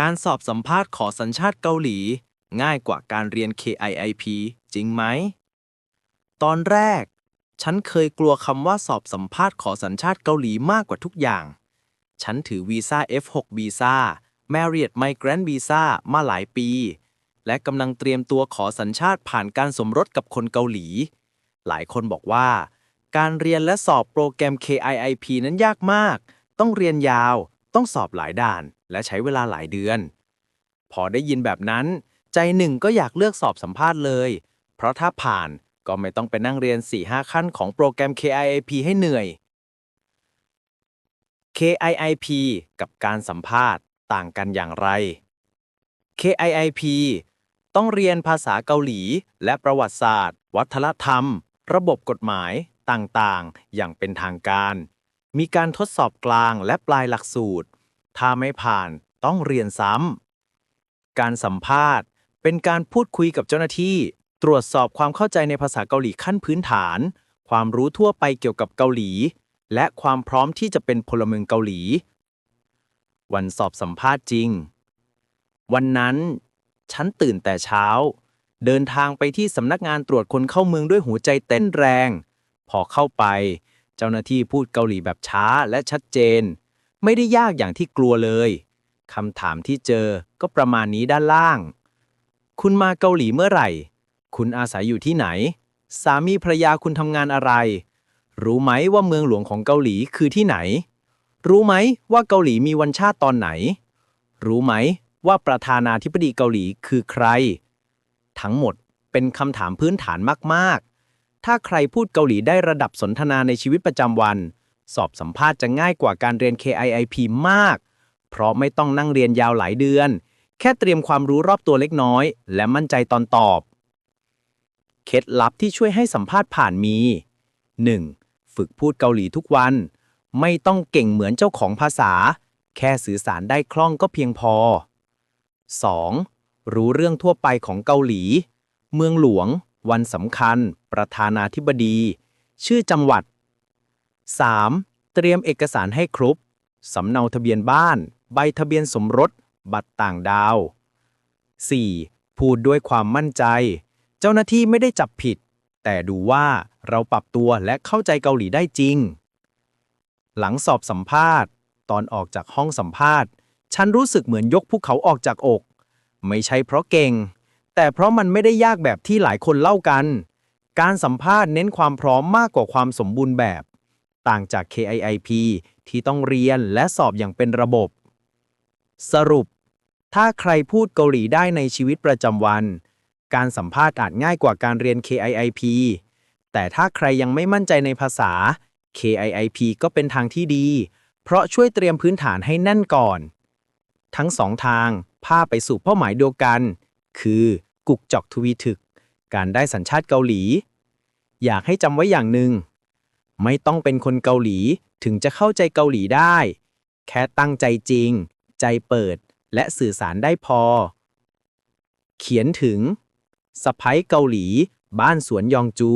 การสอบสัมภาษณ์ขอสัญชาติเกาหลี ง่ายกว่าการเรียน KIIP จริงไหม ตอนแรก ฉันเคยกลัวคำว่าสอบสัมภาษณ์ขอสัญชาติเกาหลีมากกว่าทุกอย่าง ฉันถือวีซ่า F6 วีซ่า Marriott Migrant Visa มาหลายปี และกำลังเตรียมตัวขอสัญชาติผ่านการสมรสกับคนเกาหลี หลายคนบอกว่า การเรียนและสอบโปรแกรม KIIP นั้นยากมาก ต้องเรียนยาว ต้องสอบหลายด่าน และใช้เวลาหลายเดือน พอได้ยินแบบนั้น ใจหนึ่งก็อยากเลือกสอบสัมภาษณ์เลย เพราะถ้าผ่านก็ไม่ต้องไปนั่งเรียน 4-5 ขั้นของโปรแกรม KIIP ให้เหนื่อย KIIP กับการสัมภาษณ์ต่างกันอย่างไร KIIP ต้องเรียนภาษาเกาหลี และประวัติศาสตร์ วัฒนธรรม ระบบกฎหมายต่างๆ อย่างเป็นทางการ มีการทดสอบกลางและปลายหลักสูตร ถ้าไม่ผ่านต้องเรียนซ้ำ การสัมภาษณ์ เป็นการพูดคุยกับเจ้าหน้าที่ ตรวจสอบความเข้าใจในภาษาเกาหลีขั้นพื้นฐาน ความรู้ทั่วไปเกี่ยวกับเกาหลี และความพร้อมที่จะเป็นพลเมืองเกาหลี วันสอบสัมภาษณ์จริง วันนั้นฉันตื่นแต่เช้า เดินทางไปที่สำนักงานตรวจคนเข้าเมืองด้วยหัวใจเต้นแรง พอเข้าไป เจ้าหน้าที่พูดเกาหลีแบบช้าและชัดเจน ไม่ได้ยากอย่างที่กลัวเลยคำถามที่เจอก็ประมาณนี้ด้านล่าง คุณมาเกาหลีเมื่อไหร่ คุณอาศัยอยู่ที่ไหน สามีภรรยาคุณทำงานอะไร รู้ไหมว่าเมืองหลวงของเกาหลีคือที่ไหน รู้ไหมว่าเกาหลีมีวันชาติตอนไหน รู้ไหมว่าประธานาธิบดีเกาหลีคือใคร ทั้งหมดเป็นคำถามพื้นฐานมาก ๆ ถ้าใครพูดเกาหลีได้ระดับสนทนาในชีวิตประจำวัน สอบสัมภาษณ์จะง่ายกว่าการเรียน KIIP มาก เพราะไม่ต้องนั่งเรียนยาวหลายเดือน แค่เตรียมความรู้รอบตัวเล็กน้อย และมั่นใจตอนตอบ เคล็ดลับที่ช่วยให้สัมภาษณ์ผ่านมี 1. ฝึกพูดเกาหลีทุกวัน ไม่ต้องเก่งเหมือนเจ้าของภาษา แค่สื่อสารได้คล่องก็เพียงพอ 2. รู้เรื่องทั่วไปของเกาหลี เมืองหลวง วันสำคัญ ประธานาธิบดี ชื่อจังหวัด 3. เตรียมเอกสารให้ครบสำเนาทะเบียนบ้าน ใบทะเบียนสมรส บัตรต่างดาว 4. พูดด้วยความมั่นใจ เจ้าหน้าที่ไม่ได้จับผิด แต่ดูว่าเราปรับตัวและเข้าใจเกาหลีได้จริง หลังสอบสัมภาษณ์ ตอนออกจากห้องสัมภาษณ์ ฉันรู้สึกเหมือนยกภูเขาออกจากอก ไม่ใช่เพราะเก่ง แต่เพราะมันไม่ได้ยากแบบที่หลายคนเล่ากัน การสัมภาษณ์เน้นความพร้อมมากกว่าความสมบูรณ์แบบ ต่างจาก KIIP ที่ต้องเรียนและสอบอย่างเป็นระบบ สรุป ถ้าใครพูดเกาหลีได้ในชีวิตประจำวัน การสัมภาษณ์อาจง่ายกว่าการเรียน KIIP แต่ถ้าใครยังไม่มั่นใจในภาษา KIIP ก็เป็นทางที่ดี เพราะช่วยเตรียมพื้นฐานให้แน่นก่อน ทั้งสองทางพาไปสู่เป้าหมายเดียวกัน คือกุกจอกทวีถึก การได้สัญชาติเกาหลี อยากให้จำไว้อย่างหนึ่ง ไม่ต้องเป็นคนเกาหลีถึงจะเข้าใจเกาหลีได้ แค่ตั้งใจจริง ใจเปิดและสื่อสารได้พอ เขียนถึงสะพ้ยเกาหลี บ้านสวนยองจู